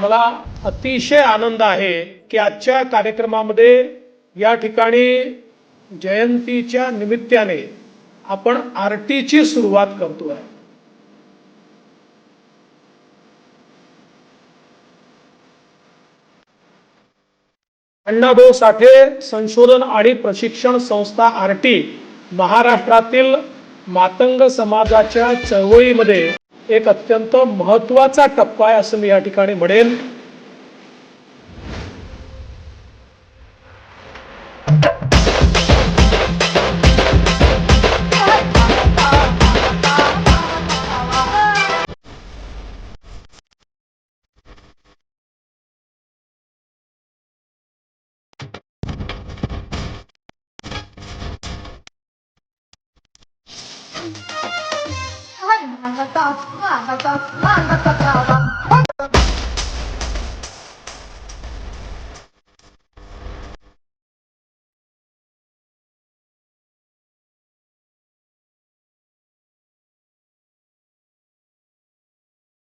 मला अतिशय आनंद आहे की आजच्या कार्यक्रमामध्ये या ठिकाणी जयंतीच्या निमित्ताने आपण आरतीची सुरुवात करतोय. अण्णाभाऊ साठे संशोधन आणि प्रशिक्षण संस्था आरटी महाराष्ट्रातील मातंग समाजाच्या चळवळीमध्ये एक अत्यंत महत्त्वाचा टप्पा आहे असं मी या ठिकाणी म्हणेन.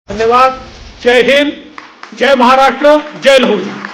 धन्यवाद. जय हिंद जय महाराष्ट्र जय लहुरी